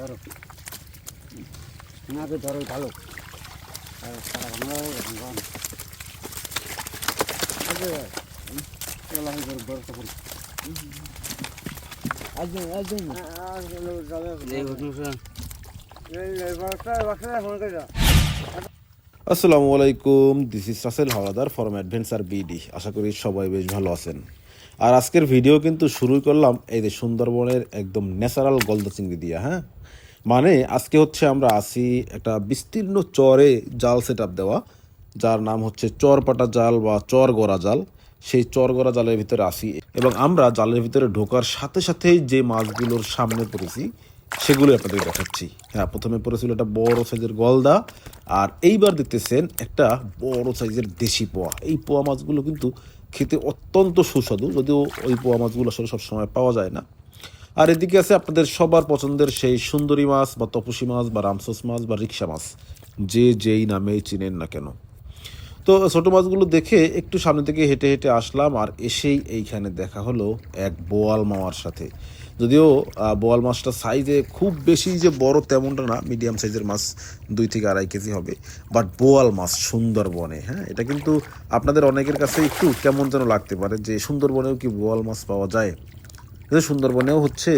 ধরো। নাকে ধরো ভালো। আর সারা ভাঙা আসসালামু আলাইকুম this is Rasel Howlader from adventure BD আশা করি সবাই বেশ ভালো আছেন। আর আজকের ভিডিও কিন্তু শুরু করলাম এই যে সুন্দরবনের একদম ন্যাচারাল গলদা চিংড়ি দিয়া হ্যাঁ? মানে আজকে হচ্ছে আমরা আসি একটা বিস্তীর্ণ চরে জাল সেট দেওয়া, যার নাম হচ্ছে চরপাটা জাল বা চর গড়া জাল। সেই চর গড়া জালের ভিতরে আসি এবং আমরা জালের ভিতরে ঢোকার সাথে সাথেই যে মাছগুলোর সামনে পড়েছি, সেগুলো আপনাদের দেখাচ্ছি। হ্যাঁ প্রথমে পড়েছিল একটা বড় সাইজের গলদা, আর এইবার দেখতেছেন একটা বড় সাইজের দেশি পোয়া। এই পোয়া মাছগুলো কিন্তু খেতে অত্যন্ত সুস্বাদু, যদিও ওই পোয়া মাছগুলো আসলে সবসময় পাওয়া যায় না। আর এদিকে আছে আপনাদের সবার পছন্দের সেই সুন্দরী মাছ বা তপসী মাছ বা রামসস মাছ বা রিক্সা মাছ, যে যেই নামে চিনেন না কেন। তো ছোটো মাছগুলো দেখে একটু সামনে থেকে হেঁটে হেঁটে আসলাম আর এসেই এইখানে দেখা হলো এক বোয়াল মামার সাথে। যদিও বোয়াল মাছটা সাইজে খুব বেশি যে বড় তেমনটা না মিডিয়াম সাইজের মাছ দুই থেকে আড়াই কেজি হবে। বাট বোয়াল মাছ, সুন্দরবনে হ্যাঁ? এটা কিন্তু আপনাদের অনেকের কাছে একটু কেমন যেন লাগতে পারে যে সুন্দরবনেও কি বোয়াল মাছ পাওয়া যায়? কিন্তু সুন্দরবনেও হচ্ছে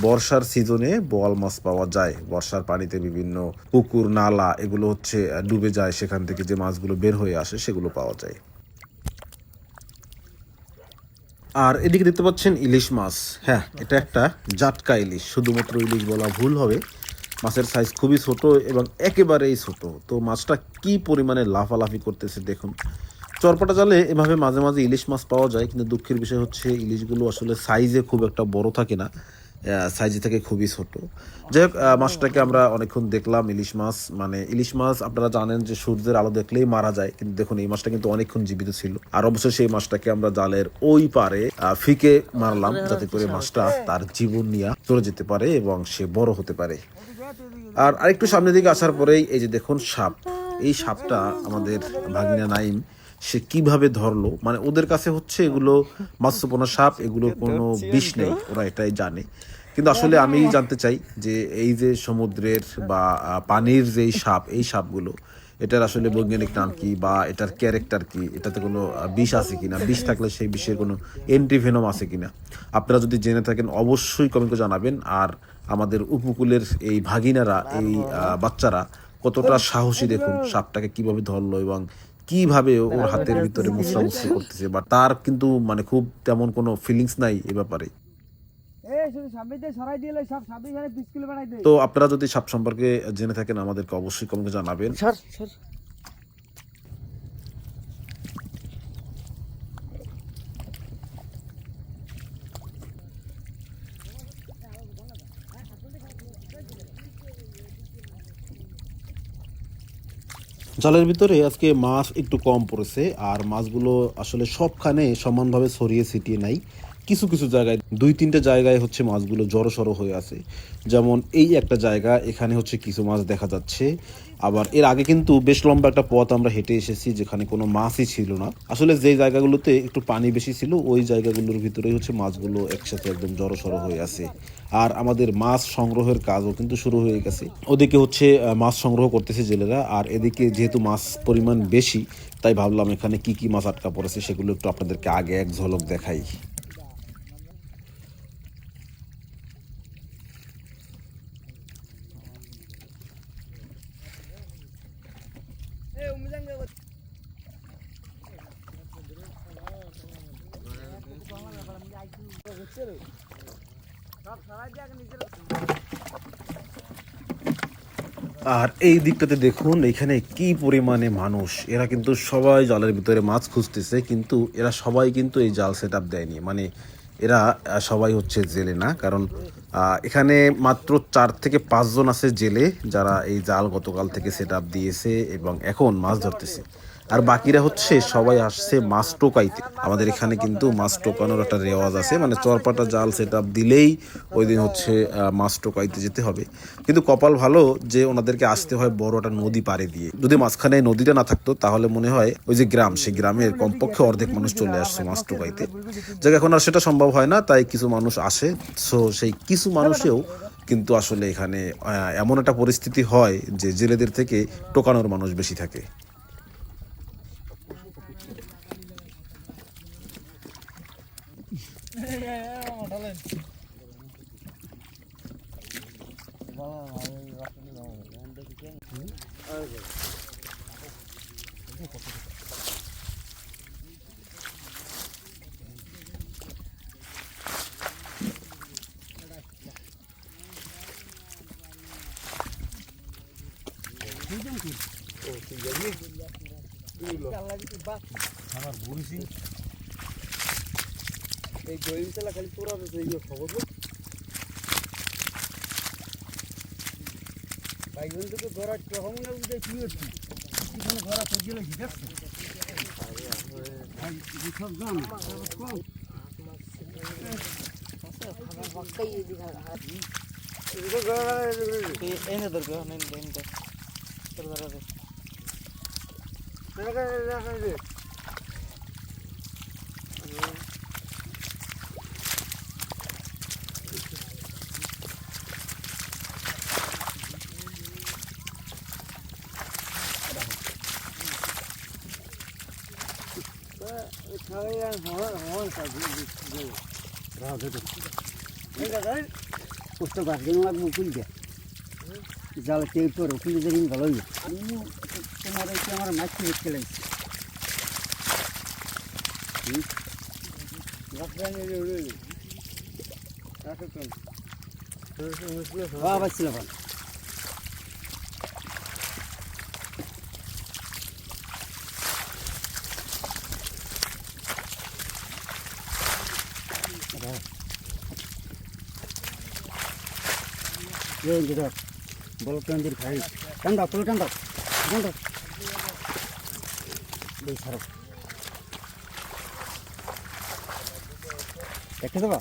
বর্ষার সিজনে বোয়াল মাছ পাওয়া যায়। বর্ষার পানিতে বিভিন্ন পুকুর, নালা, এগুলো হচ্ছে ডুবে যায়। সেখান থেকে যে মাছগুলো বের হয়ে আসে, সেগুলো পাওয়া যায়। আর এদিকে দেখতে পাচ্ছেন ইলিশ মাছ। হ্যাঁ এটা একটা জাটকা ইলিশ। শুধুমাত্র ইলিশ বলা ভুল হবে। মাছের সাইজ খুবই ছোট এবং একেবারেই ছোট। তো মাছটা কি পরিমাণে লাফালাফি করতেছে দেখুন। চরপাটা জালে এভাবে মাঝে মাঝে ইলিশ মাছ পাওয়া যায়, কিন্তু দুঃখের বিষয় হচ্ছে ইলিশগুলো আসলে সাইজে খুব একটা বড় থাকে না। সাইজে থেকে খুবই ছোট। যাই হোক মাছটাকে আমরা অনেকক্ষণ দেখলাম, ইলিশ মাছ। মানে ইলিশ মাছ আপনারা জানেন যে সূর্যের আলো দেখলেই মারা যায়, কিন্তু দেখুন, এই মাছটা কিন্তু অনেকক্ষণ জীবিত ছিল। আর অবশ্যই সেই মাছটাকে আমরা জালের ওই পারে ফিকে মারলাম, যাতে করে মাছটা তার জীবন নিয়ে চলে যেতে পারে এবং সে বড় হতে পারে। আর আরেকটু সামনের দিকে আসার পরেই এই যে দেখুন সাপ, এই সাপটা আমাদের ভাগিনা নাইম সে কীভাবে ধরলো? মানে ওদের কাছে হচ্ছে এগুলো মাৎস্যপনা সাপ, এগুলো কোনো বিষ নেই, ওরা এটাই জানে। কিন্তু আসলে আমি জানতে চাই যে এই যে সমুদ্রের বা পানির যেই সাপ, এই সাপগুলো, এটার আসলে বৈজ্ঞানিক নাম কি বা এটার ক্যারেক্টার কি? এটাতে কোনো বিষ আছে কিনা? বিষ থাকলে সেই বিষের কোনো এন্টিভেনম আছে কিনা? আপনারা যদি জেনে থাকেন, অবশ্যই কমেন্টে জানাবেন। আর আমাদের উপকূলের এই ভাগিনারা, এই বাচ্চারা কতটা সাহসী দেখুন, সাপটাকে কীভাবে ধরলো এবং কীভাবে ওর হাতের ভিতরে মুসরামুসরি করতেছে? বা তার কিন্তু মানে খুব তেমন কোনো ফিলিংস নাই এ ব্যাপারে। তো আপনারা যদি সাপ সম্পর্কে জেনে থাকেন আমাদেরকে অবশ্যই কমকে জানাবেন। জালের ভিতরে আজকে মাছ একটু কম পড়েছে, আর মাছগুলো আসলে সবখানে সমানভাবে ছড়িয়ে ছিটিয়ে নাই। কিছু কিছু জায়গায়, দুই তিনটে জায়গায় হচ্ছে মাছগুলো জড়ো সড়ো হয়ে আছে। যেমন এই একটা জায়গা, এখানে হচ্ছে কিছু মাছ দেখা যাচ্ছে। আবার এর আগে কিন্তু বেশ লম্বা একটা পথ আমরা হেঁটে এসেছি, যেখানে কোনো মাছই ছিল না। আসলে যে জায়গাগুলোতে একটু পানি বেশি ছিল, ওই জায়গাগুলোর ভিতরেই হচ্ছে মাছগুলো একসাথে একদম জড়ো সড়ো হয়ে আছে। আর আমাদের মাছ সংগ্রহের কাজও কিন্তু শুরু হয়ে গেছে। ওদিকে হচ্ছে মাছ সংগ্রহ করতেছে জেলেরা, আর এদিকে যেহেতু মাছ পরিমাণ বেশি, তাই ভাবলাম এখানে কি কি মাছ আটকা পড়েছে সেগুলো একটু আপনাদেরকে আগে এক ঝলক দেখাই। আর এই দিকটাতে দেখুন, এখানে কি পরিমাণে মানুষ? এরা কিন্তু সবাই জালের ভিতরে মাছ খুঁজতেছে, কিন্তু এরা সবাই কিন্তু এই জাল সেট দেয়নি। মানে এরা সবাই হচ্ছে জেলে না, কারণ এখানে মাত্র চার থেকে পাঁচজন আছে জেলে, যারা এই জাল গতকাল থেকে সেট দিয়েছে এবং এখন মাছ ধরতেছে। আর বাকিরা হচ্ছে সবাই আসছে মাছ টোকাইতে। আমাদের এখানে কিন্তু মাছ টোকানোর একটা রেওয়াজ আছে মানে চরপাটা জাল সেট দিলেই ওই দিন হচ্ছে মাছ টোকাইতে যেতে হবে। কিন্তু কপাল ভালো যে ওনাদেরকে আসতে হয় বড় একটা নদী পাড়ে দিয়ে। যদি মাঝখানে নদীটা না থাকতো, তাহলে মনে হয় ওই যে গ্রাম, সেই গ্রামের কমপক্ষে অর্ধেক মানুষ চলে আসছে মাছ টোকাইতে। যাক, এখন আর সেটা সম্ভব হয় না, তাই কিছু মানুষ আসে। সো সেই কিছু মানুষেও কিন্তু আসলে এখানে এমন একটা পরিস্থিতি হয় যে জেলেদের থেকে টোকানোর মানুষ বেশি থাকে। এই জৈব চালা খালি তোরা তো খবর বাইজন থেকে ধরা কখন না উঠে কি হচ্ছে এখানে ধরা তো গেলে কি এনে দরকার ধরা দে পুস্তক বাসගෙන লাগবো খুলবে জালে তেল তোর খুলে দিন ভালো হইবে তোমার এই আমার মাছ দেখতে লাগছে বাবা ছিল ভালো এই যে ধর বল কেন্দ্র খাই কান্দা পুরো কান্দা কান্দা বেশ সারো দেখে দেবা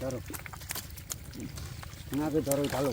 ধরো না ধরো ভালো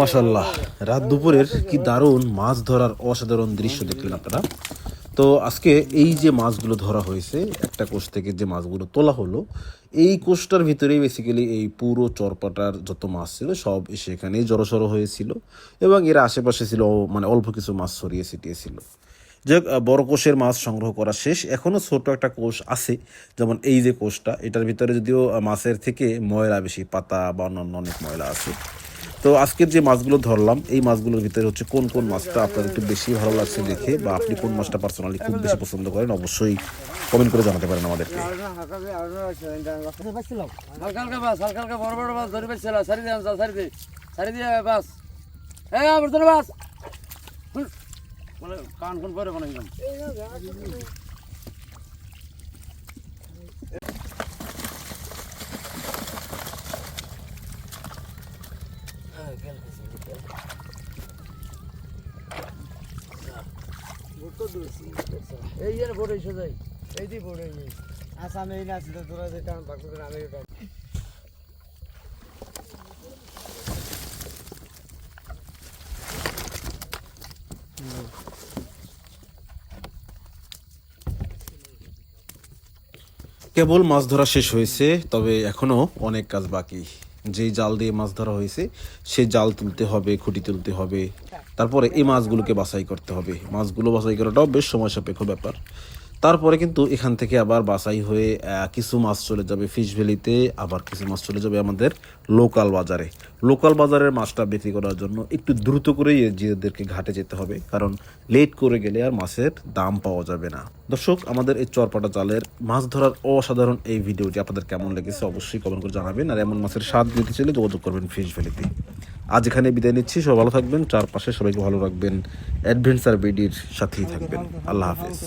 মাসাল্লাহ রাত দুপুরের কি দারুণ মাছ ধরার অসাধারণ দৃশ্য দেখলেন আপনারা। তো আজকে এই যে মাছগুলো ধরা হয়েছে একটা কোষ থেকে যে মাছগুলো তোলা হলো এই কোষটার ভিতরেই বেসিক্যালি এই পুরো চরপাটার যত মাছ ছিল সব এসে সেখানেই জড়সড় হয়েছিল এবং এর আশেপাশে ছিল মানে অল্প কিছু মাছ ছড়িয়ে ছিটিয়ে ছিল। যাক আহ, বড় কোষের মাছ সংগ্রহ করা শেষ। এখনও ছোট একটা কোষ আছে যেমন এই যে কোষটা এটার ভিতরে যদিও মাছের থেকে ময়লা বেশি পাতা বা অন্যান্য অনেক ময়লা আছে। তো আজকের যে মাছগুলো ধরলাম, এই মাছগুলোর ভিতরে হচ্ছে কোন কোন মাছটা আপনার একটু বেশি ভালো লাগছে দেখে বা আপনি কোন মাছটা পার্সোনালি খুব বেশি পছন্দ করেন, অবশ্যই কমেন্ট করে জানাতে পারেন আমাদেরকে। হালকা হালকা বাস হালকা হালকা বড় বড় বাস ধরে পাইছিল সারি দিয়ে আনছা সারি দিয়ে সারি দিয়ে বাস এই আমার ধরে বাস হুল। বলে কান কোন পরে কোনো একদম এই যে এসে এই আসামে এই নাচ তোরা যেটা বাকি আমি কেবল মাছ ধরা শেষ হয়েছে, তবে এখনও অনেক কাজ বাকি। যেই জাল দিয়ে মাছ ধরা হয়েছে, সে জাল তুলতে হবে, খুঁটি তুলতে হবে। তারপরে এই মাছগুলোকে বাছাই করতে হবে। মাছগুলো বাছাই করাটাও বেশ সময় সাপেক্ষ ব্যাপার। তারপরে কিন্তু এখান থেকে আবার বাসাই হয়ে কিছু মাছ চলে যাবে ফিশ ভ্যালিতে, আবার কিছু মাছ চলে যাবে আমাদের লোকাল বাজারে। লোকাল বাজারের মাছটা বিক্রি করার জন্য একটু দ্রুত করেই নিজেদেরকে ঘাটে যেতে হবে, কারণ লেট করে গেলে আর মাছের দাম পাওয়া যাবে না। দর্শক, আমাদের এই চরপাটা জালের মাছ ধরার অসাধারণ এই ভিডিওটি আপনাদের কেমন লেগেছে অবশ্যই কমেন্ট করে জানাবেন, আর এমন মাছের স্বাদ নিতে চাইলে যোগাযোগ করবেন ফিশ ভ্যালিতে। আজ এখানে বিদায় নিচ্ছি, সবাই ভালো থাকবেন, চারপাশে সবাইকে ভালো রাখবেন, অ্যাডভেঞ্চার বিডির সাথেই থাকবেন। আল্লাহ হাফেজ।